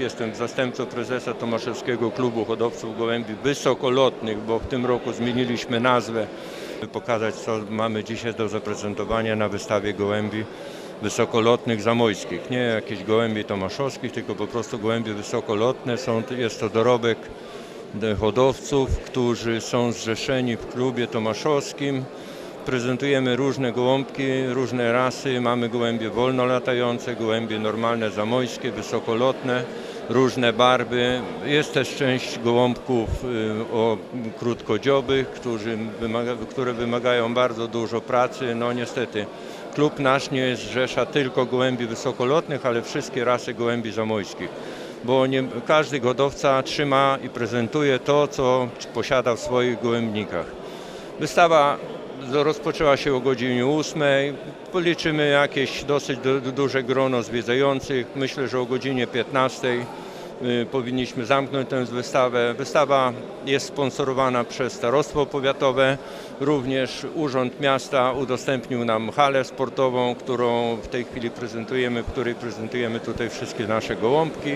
Jestem zastępcą prezesa Tomaszewskiego Klubu Hodowców Gołębi Wysokolotnych, bo w tym roku zmieniliśmy nazwę, by pokazać co mamy dzisiaj do zaprezentowania na wystawie gołębi wysokolotnych zamojskich. Nie jakichś gołębi tomaszowskich, tylko po prostu gołębie wysokolotne. Są, jest to dorobek hodowców, którzy są zrzeszeni w klubie tomaszowskim. Prezentujemy różne gołąbki, różne rasy. Mamy gołębie wolno latające, gołębie normalne zamojskie, wysokolotne, różne barwy. Jest też część gołąbków y, o krótkodziobych, którzy wymaga, które wymagają bardzo dużo pracy. No niestety klub nasz nie zrzesza tylko gołębi wysokolotnych, ale wszystkie rasy gołębi zamojskich bo nie, każdy hodowca trzyma i prezentuje to, co posiada w swoich gołębnikach. Wystawa rozpoczęła się o godzinie 8. Policzymy jakieś dosyć du- du- duże grono zwiedzających. Myślę, że o godzinie 15 y, powinniśmy zamknąć tę wystawę. Wystawa jest sponsorowana przez Starostwo Powiatowe. Również Urząd Miasta udostępnił nam halę sportową, którą w tej chwili prezentujemy, w której prezentujemy tutaj wszystkie nasze gołąbki.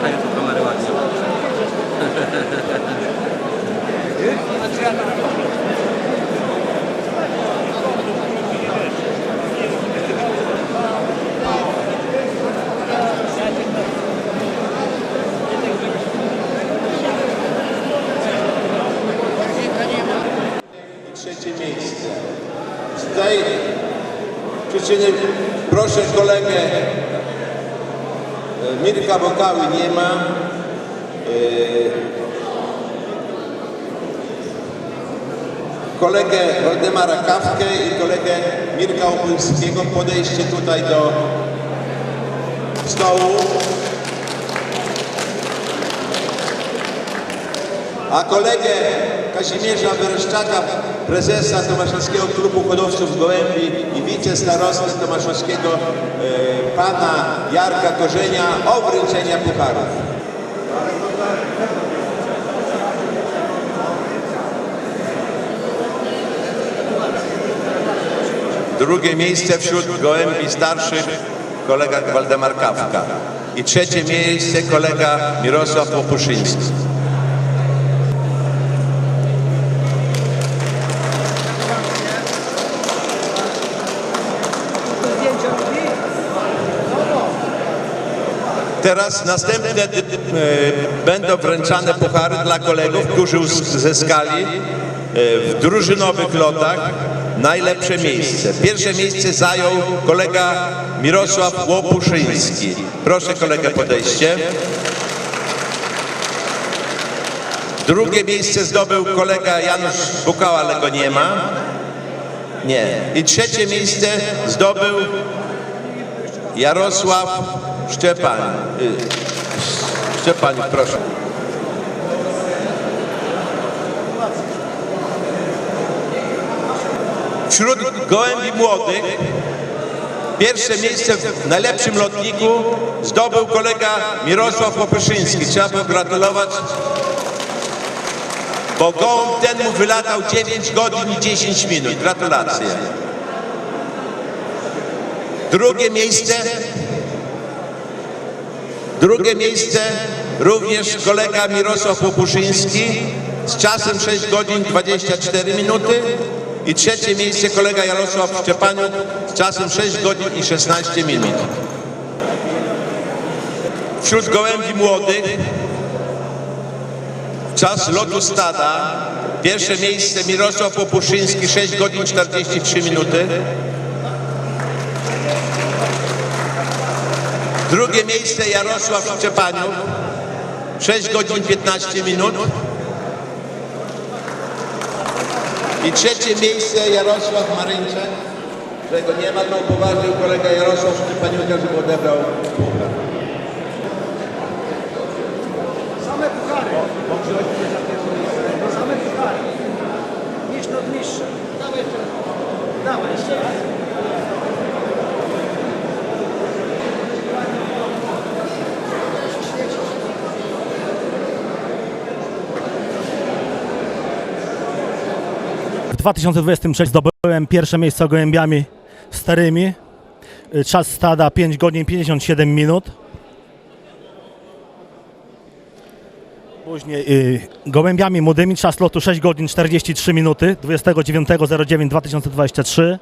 Machaj do kamery ładnie. trzecie miejsce. Z tej przyczyny proszę kolegę Mirka Bokały nie ma. E, kolegę Waldemara Kawkę i kolegę Mirka Opolskiego podejście tutaj do stołu. A kolegę Kazimierza Wereszczaka, prezesa Tomaszowskiego Klubu Hodowców Gołębi i wicestarosty Tomaszowskiego e, pana Jarka Korzenia o wręczenia pucharów. Drugie miejsce wśród gołębi starszych kolega Waldemar Kawka. I trzecie miejsce kolega Mirosław Opuszyński. Teraz następne e, będą wręczane puchary dla kolegów, którzy uzyskali e, w drużynowych lotach najlepsze miejsce. Pierwsze miejsce zajął kolega Mirosław Łopuszyński. Proszę kolegę podejście. Drugie miejsce zdobył kolega Janusz Bukała, ale go nie ma. Nie. I trzecie miejsce zdobył Jarosław Szczepan. Y, Szczepan, proszę. Wśród gołębi młodych pierwsze miejsce w najlepszym lotniku zdobył kolega Mirosław Popyszyński. Trzeba pogratulować, bo gołąb ten mu wylatał 9 godzin i 10 minut. Gratulacje. Drugie miejsce Drugie miejsce również kolega Mirosław Łopuszyński z czasem 6 godzin 24 minuty. I trzecie miejsce kolega Jarosław Szczepaniuk z czasem 6 godzin i 16 minut. Wśród gołębi młodych czas lotu stada pierwsze miejsce Mirosław Łopuszyński 6 godzin 43 minuty. Drugie miejsce Jarosław Szczepaniuk 6 godzin 15 minut. I trzecie miejsce Jarosław Maryńczak, którego nie ma, to upoważnił kolega Jarosław Szczepaniuka, żeby odebrał puchar. Same puchary. Same puchary. Niż nad mistrzem. Dawaj jeszcze. Dawaj jeszcze raz. 2023 zdobyłem pierwsze miejsce gołębiami starymi. Y, Czas stada 5 godzin 57 minut. Później y, gołębiami młodymi czas lotu 6 godzin 43 minuty 29.09.2023.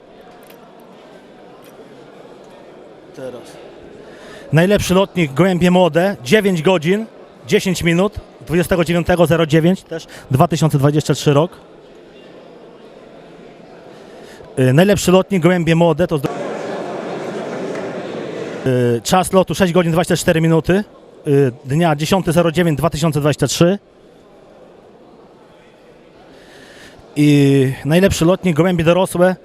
Teraz. Najlepszy lotnik gołębie młode 9 godzin 10 minut 29.09 też 2023 rok. Y, Najlepszy lotnik gołębie młode to Y, czas lotu 6 godzin 24 minuty y, dnia 10.09.2023 i najlepszy lotnik gołębie dorosłe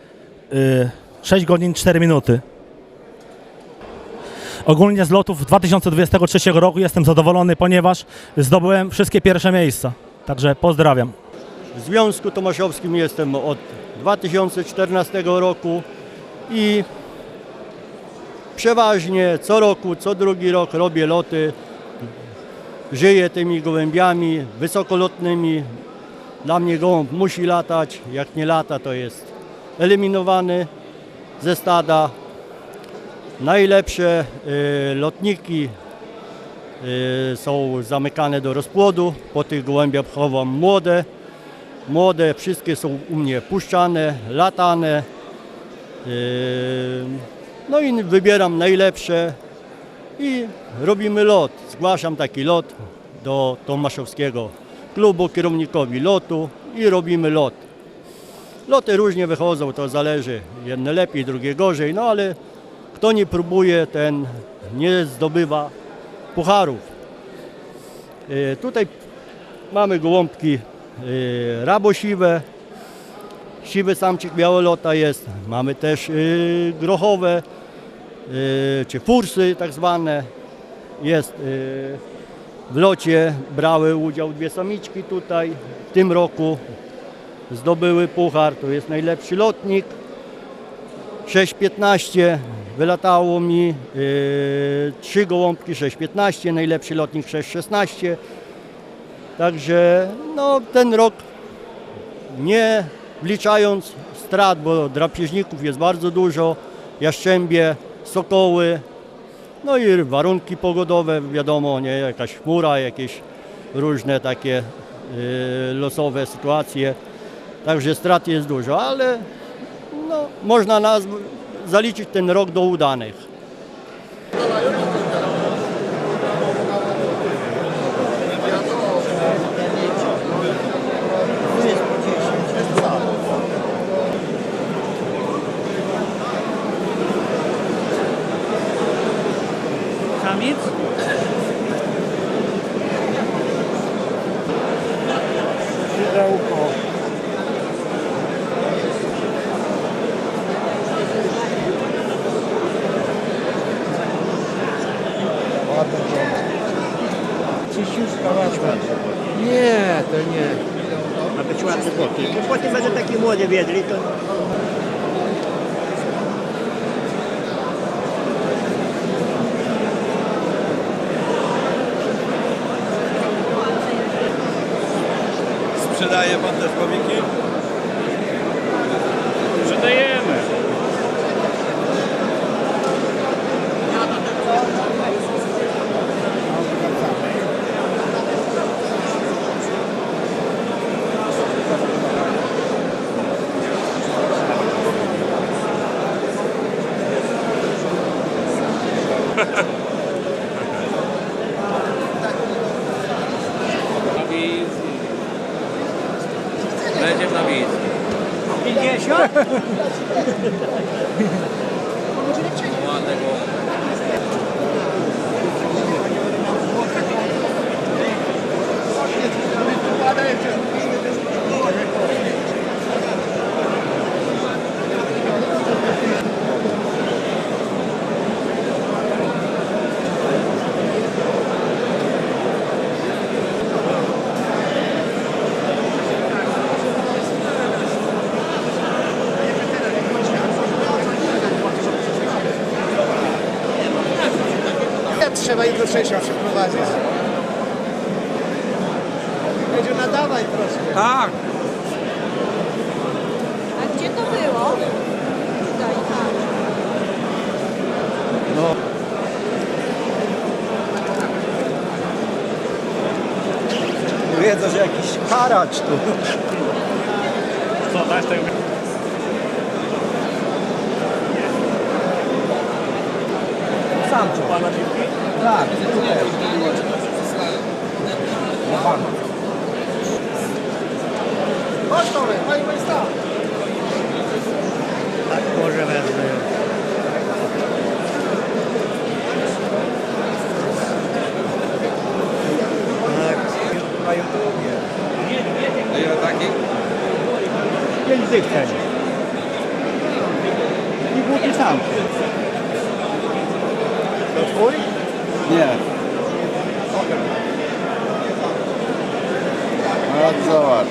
y, 6 godzin 4 minuty. Ogólnie z lotów 2023 roku jestem zadowolony, ponieważ zdobyłem wszystkie pierwsze miejsca. Także pozdrawiam. W Związku Tomaszowskim jestem od 2014 roku i przeważnie co roku, co drugi rok robię loty. Żyję tymi gołębiami wysokolotnymi. Dla mnie gołąb musi latać, jak nie lata to jest eliminowany ze stada. Najlepsze y, lotniki y, są zamykane do rozpłodu. Po tych gołębiach chowam młode. Młode wszystkie są u mnie puszczane, latane. No i wybieram najlepsze i robimy lot. Zgłaszam taki lot do Tomaszowskiego klubu, kierownikowi lotu i robimy lot. Loty różnie wychodzą, to zależy. Jedne lepiej, drugie gorzej, no ale kto nie próbuje, ten nie zdobywa pucharów. Yy, Tutaj mamy gołąbki yy, rabosiwe. siwy samczyk białolota jest. Mamy też y, grochowe, y, czy fursy tak zwane. Jest y, w locie brały udział dwie samiczki tutaj. W tym roku zdobyły puchar, to jest najlepszy lotnik. 6.15 wylatało mi y, trzy gołąbki 6.15, najlepszy lotnik 6.16. Także no, ten rok nie wliczając strat, bo drapieżników jest bardzo dużo, jaszczębie, sokoły, no i warunki pogodowe, wiadomo, nie, jakaś chmura, jakieś różne takie y, losowe sytuacje. Także strat jest dużo, ale no, można nas zaliczyć ten rok do udanych. Czyściuszka ładna. Nie, to nie. Ma być ładny boty. Potem będą takie młode wiedli, to... Sprzedaje pan też komiki? 160 przeprowadzić. Będzie nadawaj troszkę. Tak. A gdzie to było? Tutaj, tak. No. Wiedzą, że jakiś karacz tu. Co, dać tak. Pana? Tak, Chodź Tomek, pani Majsta. Tak, może wezmę. Na YouTubie. Ile takich? Pięć dych. I głupi sam. To twój? Nie. No zobacz.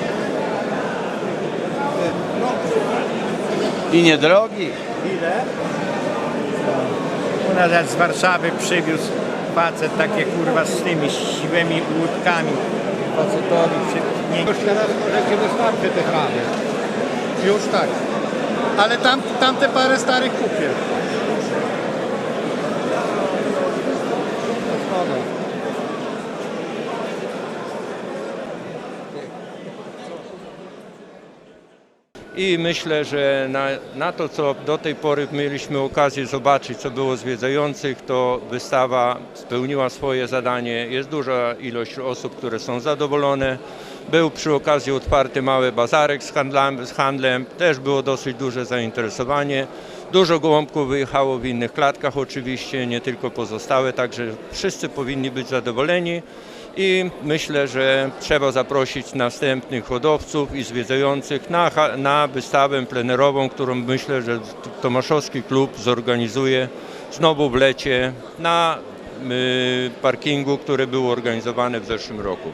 I niedrogi. Ile? U nas z Warszawy przywiózł facet takie kurwa z tymi siwymi łódkami. Facetowi przy... Nie. Już teraz możecie wystarczy tych ramy. Już tak. Ale tam, tamte parę starych kupię. I myślę, że na, na to, co do tej pory mieliśmy okazję zobaczyć, co było zwiedzających, to wystawa spełniła swoje zadanie. Jest duża ilość osób, które są zadowolone. Był przy okazji otwarty mały bazarek z handlem, z handlem. Też było dosyć duże zainteresowanie. Dużo gołąbków wyjechało w innych klatkach oczywiście, nie tylko pozostałe, także wszyscy powinni być zadowoleni i myślę, że trzeba zaprosić następnych hodowców i zwiedzających na, na wystawę plenerową, którą myślę, że Tomaszowski Klub zorganizuje znowu w lecie na y, parkingu, który był organizowany w zeszłym roku.